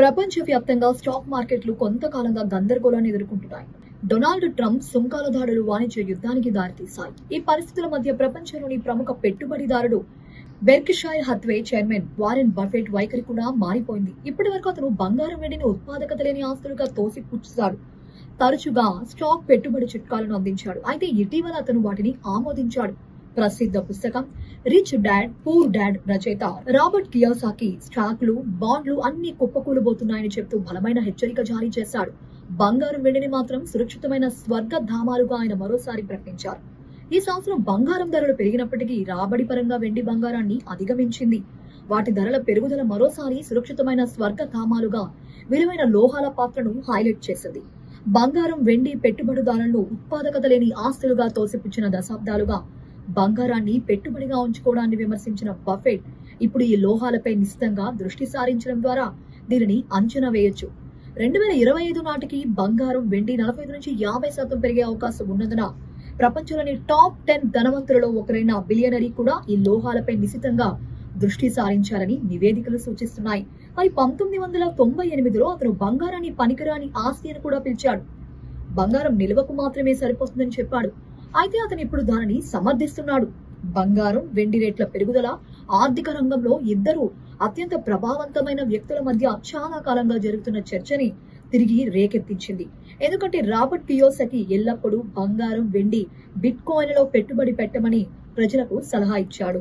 ప్రపంచవ్యాప్తంగా స్టాక్ మార్కెట్లు కొంతకాలంగా గందరగోళాన్ని ఎదుర్కొంటున్నాయి. డొనాల్డ్ ట్రంప్ సుంకాల దాడులు వాణిజ్య యుద్ధానికి దారితీశాయి. ఈ పరిస్థితుల మధ్య ప్రపంచంలోని ప్రముఖ పెట్టుబడిదారుడు Berkshire Hathaway chairman Warren Buffett వైఖరి కూడా మారిపోయింది. ఇప్పటి వరకు అతను బంగారం వెండిని ఉత్పాదకత లేని ఆస్తులుగా తోసిపుచ్చాడు. తరచుగా స్టాక్ పెట్టుబడి చిట్కాలను అందించాడు. అయితే ఇటీవల అతను వాటిని ఆమోదించాడు. ప్రసిద్ధ పుస్తకం. రిచ్ డాడ్ పూర్ డాడ్ రచయిత రాబర్ట్ కియోసాకి స్టాక్లు బాండ్లు అన్ని కుప్పకూలబోతున్నాయని చెప్తూ బలమైన హెచ్చరిక జారీ చేశాడు. బంగారం వెండిని మాత్రం సురక్షితమైన స్వర్గ ధామాలుగా ఆయన మరోసారి ప్రకటించారు. ఈ సంవత్సరం బంగారం ధరలు పెరిగినప్పటికీ రాబడి పరంగా వెండి బంగారాన్ని అధిగమించింది. వాటి ధరల పెరుగుదల మరోసారి సురక్షితమైన స్వర్గ ధామాలుగా విలువైన లోహాల పాత్రను హైలైట్ చేసింది. బంగారం వెండి పెట్టుబడిదారులను ఉత్పాదకత లేని ఆస్తులుగా తోసిపుచ్చిన దశాబ్దాలుగా బంగారాన్ని పెట్టుబడిగా ఉంచుకోవడాన్ని విమర్శించిన బఫెట్ ఇప్పుడు ఈ లోహాలపై నిశ్చితంగా దృష్టి సారించడం ద్వారా దీనిని అంచనా వేయొచ్చు. రెండు వేల ఇరవై ఐదు నాటికి బంగారం వెండి నలభై ఐదు నుంచి యాభై శాతం పెరిగే అవకాశం ఉన్నందున ప్రపంచంలోని టాప్ టెన్ ధనవంతులలో ఒకరైన బిలియనరీ కూడా ఈ లోహాలపై నిశితంగా దృష్టి సారించారని నివేదికలు సూచిస్తున్నాయి. మరి పంతొమ్మిది వందల తొంభై ఎనిమిదిలో అతను బంగారాన్ని పనికిరాని ఆస్తి అని కూడా పిలిచాడు. బంగారం నిల్వకు మాత్రమే సరిపోతుందని చెప్పాడు. అయితే అతను ఇప్పుడు దానిని సమర్థిస్తున్నాడు. బంగారం వెండి రేట్ల పెరుగుదల ఆర్థిక రంగంలో ఇద్దరు అత్యంత ప్రభావవంతమైన వ్యక్తుల మధ్య చాలా కాలంగా జరుగుతున్న చర్చని తిరిగి రేకెత్తించింది. ఎందుకంటే రాబర్ట్ కియోసకి ఎల్లప్పుడూ బంగారం వెండి బిట్ కాయిన్లలో పెట్టుబడి పెట్టమని ప్రజలకు సలహా ఇచ్చాడు.